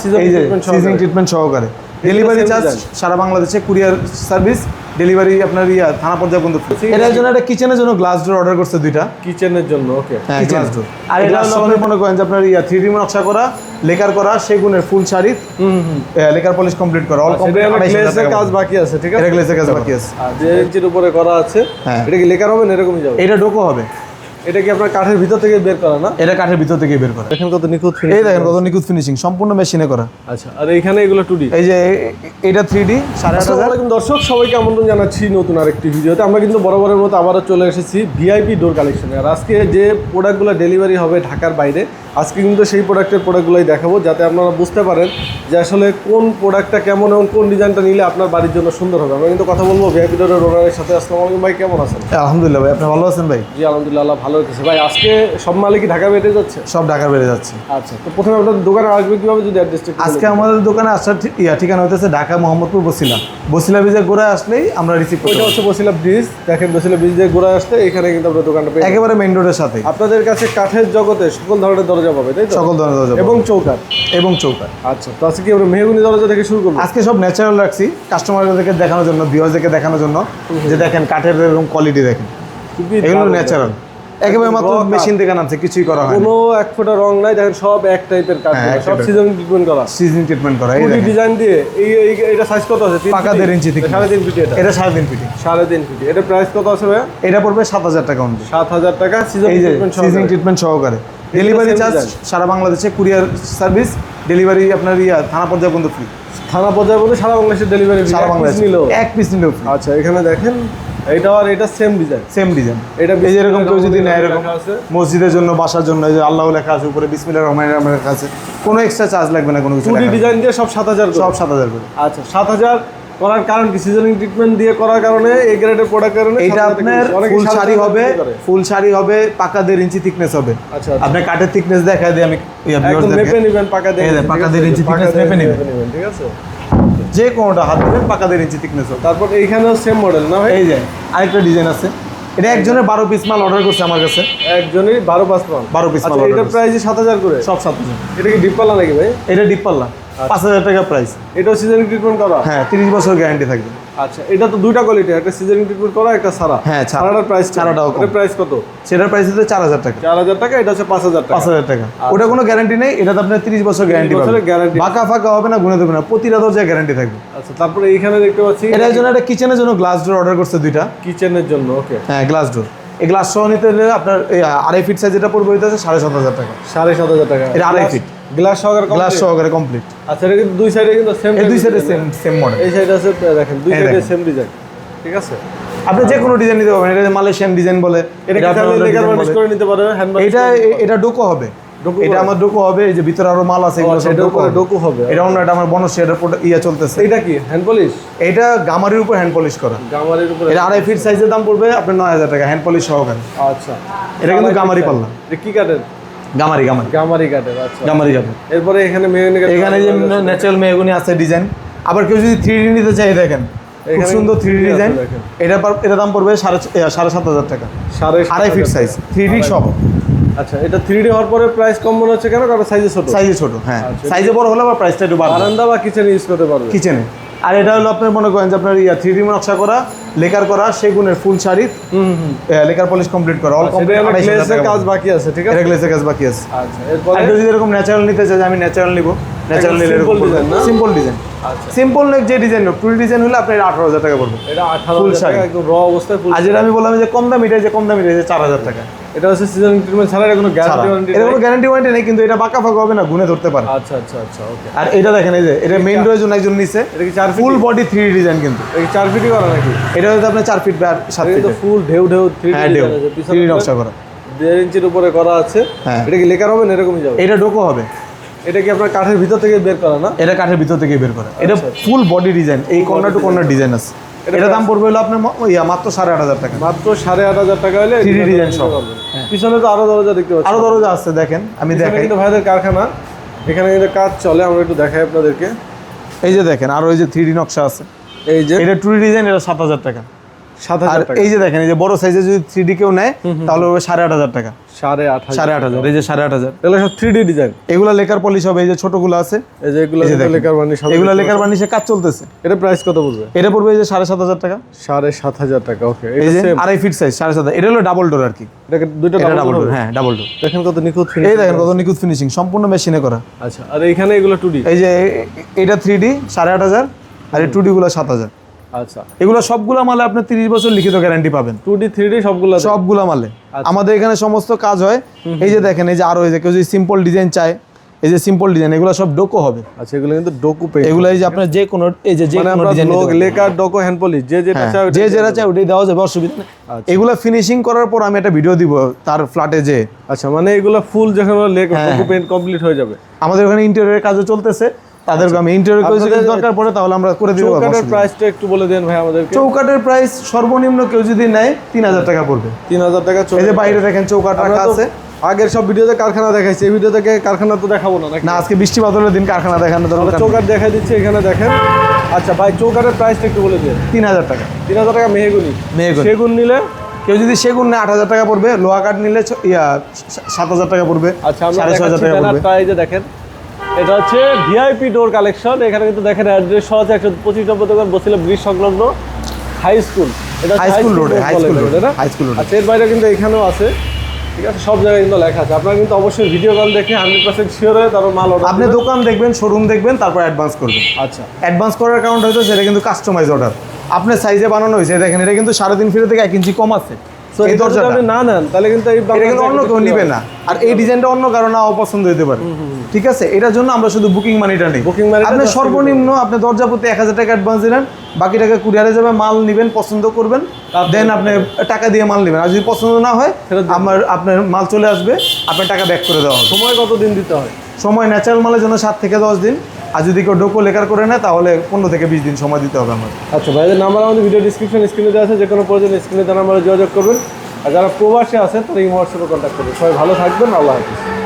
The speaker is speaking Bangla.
সিজনিং ট্রিটমেন্ট সহকারে। ডেলিভারি চার্জ সারা বাংলাদেশে কুরিয়ার সার্ভিস ডেলিভারি আপনার ইয়া থানা পর্যায়ে পর্যন্ত এটার জন্য একটা কিচেনের জন্য গ্লাস ডোর অর্ডার করছে দুইটা। কিচেনের জন্য ওকে হ্যাঁ গ্লাস ডোর আর এটা হলো আপনি মনে করেন যে আপনার ইয়া থ্রি ডি নকশা করা লেকার করা সেগুনের ফুল শাড়ি লেকার পলিশ কমপ্লিট করা অল কমপ্লিট গ্লেসের কাজ বাকি আছে ঠিক আছে? কাজ বাকি আছে। আর যে উপরে করা আছে হ্যাঁ। এটা কি লেকার হবে না এরকমই যাবে? এটা ডোকো হবে। এটা কি আপনার কাঠের ভিতর থেকে বের করা না? এটা কাঠের ভিতর থেকে বের করা। দেখেন কত নিখুঁত এই দেখেন কত নিখুঁত ফিনিশিং সম্পূর্ণ মেশিনে করা। আচ্ছা আর এইখানে এগুলো টুডি এই যে এটা থ্রি ডি সাড়ে আট হাজার। দর্শক সবাইকে আমন্ত্রণ জানাচ্ছি নতুন আরেকটি ভিডিওতে। আমরা কিন্তু বরাবরের মতো আবারও চলে এসেছি ভিআইপি ডোর কালেকশনে আর আজকে যে প্রোডাক্টগুলো ডেলিভারি হবে ঢাকার বাইরে আজকে কিন্তু সেই প্রোডাক্টের প্রোডাক্টগুলোই দেখাবো যাতে আপনারা বুঝতে পারেন যে আসলে কোন প্রোডাক্টটা কেমন এবং কোন ডিজাইনটা নিলে আপনার বাড়ির জন্য সুন্দর হবে। আমরা কিন্তু কথা বলব ভিআইপি ডোরের ওনারের সাথে। আসসালামু আলাইকুম ভাই কেমন আছেন? আলহামদুলিল্লাহ ভাই আপনি ভালো আছেন ভাই? জি আলহামদুলিল্লাহ আল্লাহ ভালো রেখেছে। ভাই আজকে সব মালিকই ঢাকা বেড়ে যাচ্ছে? সব ঢাকার বেড়ে যাচ্ছে। আচ্ছা তো প্রথমে আপনার দোকানে আসবে কীভাবে যদি অ্যাড্রেসটা আজকে আমাদের দোকানে আসার ঠিক- ইয়া ঠিকানা হতেছে ঢাকা মোহাম্মদপুর বসিলা। বসিলা ব্রিজে ঘুরে আসলেই আমরা রিসিভ ওইটা পারব। হচ্ছে বসিলা ব্রিজ দেখেন বসিলা ব্রিজ ঘুরে আসতে এখানে কিন্তু আপনার দোকানটা একেবারে মেইন রোডের সাথে আপনাদের কাছে কাঠের জগতে সকল ধরনের দরজা পাবে তাই তো? সকল ধরনের দরজা এবং চৌকাঠ? এবং চৌকা আচ্ছা তো আজকে আমরা মেহগুনি দরজা থেকে শুরু করব? আজকে সব ন্যাচারাল রাখছি কাস্টমারদেরকে দেখানোর জন্য ভিউয়ারদেরকে দেখানোর জন্য। যে দেখেন কাঠের এরকম কোয়ালিটি দেখেন। এগুলো ন্যাচারাল একেবারে মাত্র মেশিন থেকে নামছে কিছুই করা হয় কোনো এক ফোঁটা রং নাই দেখেন সব এক টাইপের কাঠ। হ্যাঁ, সব সিজন ট্রিটমেন্ট করা। সিজন ট্রিটমেন্ট করা এই ডিজাইন দিয়ে এই এটা সাইজ কত আছে? পাকা? দেড় ইঞ্চি thickness। সাড়ে তিন ফিট এটা। এটা সাড়ে তিন ফিটিং সাড়ে তিন ফিট এটা প্রাইস কত আছে ভাইয়া? এটা পড়বে সাত হাজার টাকা অনুযায়ী। সাত হাজার টাকা সিজন ট্রিটমেন্ট সিজন ট্রিটমেন্ট সহকারে। Delivery charge? সারা বাংলাদেশে কুরিয়ার সার্ভিস ডেলিভারি আপনার ইয়া থানা পর্যায়ে পর্যন্ত ফ্রি থানা পর্যায়ে বলতে সারা বাংলাদেশের ডেলিভারি সারা বাংলাদেশ। নিল এক পিস ফ্রি আচ্ছা এখানে দেখেন এটা আর এটা সেম ডিজাইন সেম ডিজাইন এটা এই যে এরকম কেউ যদি নেয় এরকম। মসজিদের জন্য বাসার জন্য এই যে আল্লাহ লেখা আছে উপরে বিসমিল্লাহ রহমান লেখা আছে কোনো এক্সট্রা চার্জ লাগবে না কোনো কিছু ডিজাইন দিয়ে সব সাত হাজার সব সাত হাজার করে। আচ্ছা সাত হাজার করার কারণ কি? সিজনিং ট্রিটমেন্ট দিয়ে করার কারণে এই গ্রেডের প্রোডাক্ট কারণে এইটা 7,000 টাকা আপনার ফুল শাড়ি হবে ফুল শাড়ি হবে পাকা দেড় ইঞ্চি থিকনেস হবে। আচ্ছা। আপনার কাঠের থিকনেস দেখায় দিই আমি একদম মেপে নেবেন পাকা যে, পাকা দেড় ইঞ্চি দিয়ে মেপে নেবেন। ঠিক আছে? যে কোনোটা হাত দেবেন পাকা দেড় ইঞ্চি থিকনেস হবে। তারপর এইখানেও সেম মডেল না ভাই? এই যে আরেকটা ডিজাইন আছে। এটা একজনের বারো পিস মাল অর্ডার করছে আমার কাছে। একজনের বারো পাঁচ মাল। 12 পিস মাল আচ্ছা এটার প্রাইস সাত হাজার করে? সব সাত হাজার। এটা কি ডিপ পাল্লা নাকি ভাই? এটা ডিপ পাল্লা। পাঁচ হাজার টাকা প্রাইস এটাও সিজনিং ট্রিটমেন্ট করা? হ্যাঁ তিরিশ বছর গ্যারান্টি থাকবে। আচ্ছা এটা তো দুইটা কোয়ালিটি একটা সিজনিং ট্রিটমেন্ট করা একটা সারা হ্যাঁ। সারাটার প্রাইস কম। প্রাইস কত? সেটার প্রাইস হচ্ছে চার হাজার টাকা। চার হাজার টাকা এটা হচ্ছে পাঁচ হাজার পাঁচ হাজার টাকা। ওটা কোনো গ্যারান্টি নেই এটাতে আপনার তিরিশ বছর গ্যারান্টি বছরের guarantee। বাঁকা ফাঁকা হবে না গুনে দেবে না প্রতিটা দরজায় গ্যারান্টি থাকবে। আচ্ছা তারপরে এইখানে দেখতে পাচ্ছি এটার জন্য একটা কিচেনের জন্য গ্লাস ডোর অর্ডার করছে দুইটা। কিচেনের জন্য ওকে হ্যাঁ গ্লাস ডোর এই গ্লাস সহ নিতে হলে আপনার আড়াই ফিট সাইজ যেটা পড়বে হইতেছে সাড়ে সাত হাজার টাকা। সাড়ে সাত হাজার টাকা। এটা আড়াই feet। গ্লাস সহকারে গ্লাস সহকারে কমপ্লিট আচ্ছা এটা কিন্তু দুই সাইডে কিন্তু সেম এই দুই সাইডে সেম সেম মডেল এই সাইডে আছে দেখেন দুই সাইডে সেম ডিজাইন ঠিক আছে? আপনি যে কোনো ডিজাইন নিতে পারবেন এটা মালয়েশিয়ান ডিজাইন বলে এটা। করে নিতে এটা এটা ডোকো হবে। এটা আমার ডোকো হবে এই যে ভিতরে আরও মাল আছে এগুলো সব সেটার ডোকো হবে। এটা অন্য এটা আমার বনস এটা ইয়া চলতেছে। এটা কি? হ্যান্ড পলিশ এটা গামারির উপর হ্যান্ড পলিশ করা। গামারির উপরে এটা আড়াই ফিট সাইজের দাম পড়বে আপনার নয় হাজার টাকা হ্যান্ড পলিশ সহকারে। আচ্ছা। এটা কিন্তু গামারি পাল্লা। এটা কি কাঠের গামারি গামারি। গামারি কাঠের আচ্ছা। গামারি গামারি এরপরে এখানে মেহগনি কাঠের এখানে যে ন্যাচারাল মেহগুনি আছে ডিজাইন আবার কেউ যদি থ্রি নিতে চাই দেখেন খুব সুন্দর থ্রি 3D আছে ডিজাইন এটা এটা দাম পড়বে সাড়ে সাড়ে সাত হাজার টাকা। সাড়ে আড়াই ফিট সাইজ থ্রি ডি সব আচ্ছা এটা থ্রি ডি হওয়ার পরে প্রাইস কম মনে হচ্ছে কেন? কারণ সাইজে ছোট। সাইজে ছোট হ্যাঁ। আচ্ছা। সাইজে বড় হলে আবার প্রাইসটা একটু বাড়বে। বারান্দা বা কিচেন ইউজ করতে পারবে। কিচেনে আর এটা হলো আপনার মনে করেন যে আপনার ইয়া থ্রি ডি নকশা করা লেকার করা সেগুনের ফুল শাড়ি লেকার পলিশ কমপ্লিট করা অল কমপ্লিট কাজ বাকি আছে ঠিক আছে? গ্লেসের কাজ বাকি আছে। আচ্ছা এরপর? যদি এরকম ন্যাচারাল নিতে চাই আমি ন্যাচারাল নিব ন্যাচারাল নিলে এরকম? সিম্পল ডিজাইন সিম্পল সিম্পল যে ডিজাইন হোক ফুল ডিজাইন হলে আপনার আঠারো হাজার টাকা পড়বে। এটা আঠারো হাজার শাড়ি। টাকা একদম র অবস্থায় ফুল আর যেটা আমি বললাম যে কম দামি এটা যে কম দামি এটা যে চার হাজার টাকা। এটা হচ্ছে সিজন ট্রিটমেন্ট ছাড়া এটা কোনো গ্যারান্টি ওয়ারেন্টি এটা কোনো গ্যারান্টি ওয়ারেন্টি নেই কিন্তু এটা বাঁকা ফাঁকা হবে না গুনে ধরতে পারে। আচ্ছা আচ্ছা আচ্ছা ওকে আর এটা দেখেন এই যে এটা মেইন ডোরের জন্য একজন নিছে। এটা কি চার ফুল বডি থ্রি ডিজাইন কিন্তু। এটা চার ফিটই করা নাকি? এটা হচ্ছে আপনার চার ফিট আর সাত ফিট ফুল ঢেউ ঢেউ থ্রি হ্যাঁ থ্রি নকশা করা। দেড় ইঞ্চির উপরে করা আছে। হ্যাঁ। এটা কি লেকার হবে না এরকমই যাবে? এটা ডোকো হবে। এটা কি আপনার কাঠের ভিতর থেকে বের করা না? এটা কাঠের ভিতর থেকে বের করা। এটা ফুল বডি ডিজাইন এই কর্নার টু কর্নার ডিজাইন আছে। এটা দাম পড়বে হলো আপনার ইয়া মাত্র সাড়ে আট হাজার টাকা। মাত্র সাড়ে আট হাজার টাকা হলে 3D ডিজাইন সব। পিছনে তো আরও দরজা দেখতে পাচ্ছি। আরও দরজা আছে দেখেন আমি দেখাই। কিন্তু ভাইদের কারখানা। এখানে কিন্তু কাজ চলে আমরা একটু দেখাই আপনাদেরকে। এই যে দেখেন আরও এই যে থ্রি ডি নকশা আছে। এই যে। এটা টু ডিজাইন এটা সাত হাজার টাকা। আর এই যে দেখেন এই যে বড় সাইজে যদি থ্রি ডি কেউ নেয় তাহলে হবে সাড়ে আট হাজার টাকা। সাড়ে আট সাড়ে আট হাজার এই যে সাড়ে আট হাজার। এগুলো সব থ্রি ডি ডিজাইন এগুলো লেকার পলিশ হবে এই যে ছোটগুলো আছে। এই যে এগুলো লেকার বানিশ এগুলো লেকার বানিশে কাজ চলতেছে। এটা প্রাইস কত বলবে এটা পড়বে এই যে সাড়ে সাত হাজার টাকা। সাড়ে সাত হাজার টাকা ওকে এই যে আড়াই ফিট সাইজ সাড়ে সাত হাজার। এটা হলো ডাবল ডোর আর কি। এটাকে দুইটা ডাবল ডোর হ্যাঁ ডাবল ডোর দেখেন কত নিখুঁত এই দেখেন কত নিখুঁত ফিনিশিং সম্পূর্ণ মেশিনে করা। আচ্ছা আর এইখানে এগুলো টু ডি এই যে এটা থ্রি ডি সাড়ে আট হাজার আর এই টু ডি গুলো সাত হাজার। আচ্ছা। এগুলো সবগুলো মালে আপনি তিরিশ বছর লিখিত গ্যারান্টি পাবেন। টু ডি থ্রি ডি সবগুলো সবগুলো মালে। আমাদের এখানে সমস্ত কাজ হয়। এই যে দেখেন এই যে আরও এই যে কেউ যদি সিম্পল ডিজাইন চায় এই যে সিম্পল ডিজাইন এগুলো সব ডোকো হবে। আচ্ছা এগুলো কিন্তু ডোকু এগুলো এই যে আপনার যে কোনো এই যে যে মানে কোনো ডিজাইন লোক লেকার ডোকো হ্যান্ড পলিশ যে যেটা চায় যে যেটা ওটাই দেওয়া যাবে অসুবিধা নেই। আচ্ছা। এগুলো ফিনিশিং করার পর আমি একটা ভিডিও দিব তার ফ্ল্যাটে যে। আচ্ছা মানে এগুলো ফুল যখন লেক হ্যাঁ, ডোকু কমপ্লিট হয়ে যাবে। আমাদের ওখানে ইন্টেরিয়রের কাজও চলতেছে। তাদেরকে আমি ইন্টেরিয়র করে যদি দরকার পড়ে তাহলে আমরা করে দিব চৌকাটের প্রাইসটা একটু বলে দেন ভাই আমাদেরকে। চৌকাটের প্রাইস সর্বনিম্ন কেউ যদি নেয় তিন হাজার টাকা পড়বে। তিন হাজার টাকা এই যে বাইরে দেখেন চৌকাট আমরা রাখা আছে। আগের সব ভিডিওতে কারখানা দেখাইছি এই ভিডিও থেকে কারখানা তো দেখাবো না না আজকে বৃষ্টি বাদলের দিন কারখানা দেখানো দরকার চৌকাট দেখাই দিচ্ছি এখানে দেখেন। আচ্ছা ভাই চৌকাটের প্রাইসটা একটু বলে দিন। তিন হাজার টাকা। তিন হাজার টাকা মেহেগুনি। মেহগনি। সেগুন নিলে? কেউ যদি সেগুন নেয় আট হাজার টাকা পড়বে। লোহা কাঠ নিলে সাত হাজার টাকা পড়বে। আচ্ছা সাড়ে ছয় হাজার টাকা পড়বে। যে দেখেন। এটা হচ্ছে ভিআইপি ডোর কালেকশন এখানে কিন্তু দেখেন অ্যাড্রেস সহ আছে একশো পঁচিশ নম্বর দোকান বসছিল ব্রিজ সংলগ্ন হাই স্কুল এটা হাই স্কুল রোডে হাই স্কুল রোডে না? হাই স্কুল রোডে আচ্ছা এর বাইরে কিন্তু এখানেও আছে। ঠিক আছে সব জায়গায় কিন্তু লেখা আছে। আপনারা কিন্তু অবশ্যই ভিডিও কল দেখে হান্ড্রেড পার্সেন্ট শিওর হয়ে তারপর মাল অর্ডার আপনি দোকান দেখবেন শোরুম দেখবেন তারপর অ্যাডভান্স করবেন। আচ্ছা। অ্যাডভান্স করার কারণটা হচ্ছে সেটা কিন্তু কাস্টমাইজ অর্ডার আপনার সাইজে বানানো হয়েছে দেখেন এটা কিন্তু সাড়ে তিন ফিরে থেকে এক ইঞ্চি কম আছে। এই দরজাটা না নেন তাহলে কিন্তু এই কিন্তু অন্য কেউ নিবে না। আর এই ডিজাইনটা অন্য কারও না অপছন্দ হতে পারে। ঠিক আছে? এটার জন্য আমরা শুধু বুকিং মানিটা নেই। Money টা আপনি সর্বনিম্ন আপনি দরজা প্রতি এক হাজার টাকা অ্যাডভান্স দিলেন বাকি টাকা কুরিয়ারে যাবে মাল নেবেন পছন্দ করবেন দেন আপনি টাকা দিয়ে মাল নেবেন। আর যদি পছন্দ না হয় আমার আপনার মাল চলে আসবে আপনার টাকা ব্যাক করে দেওয়া হবে। সময় কত দিন দিতে হয়? সময় ন্যাচারাল মালের জন্য সাত থেকে দশ দিন। আর যদি কেউ ডোকো লেকার করে নেয়, তাহলে পনেরো থেকে বিশ দিন সময় দিতে হবে আমার আচ্ছা ভাইদের নাম্বার আমাদের ভিডিও ডিসক্রিপশন স্ক্রিনে দেওয়া আছে যে কোনো প্রয়োজন স্ক্রিনে তার নাম্বারে যোগাযোগ করবেন। আর যারা প্রবাসে আছে, তারা এই হোয়াটসঅ্যাপে কন্ট্যাক্ট করবেন। সবাই ভালো থাকবেন, আল্লাহ হাফিজ।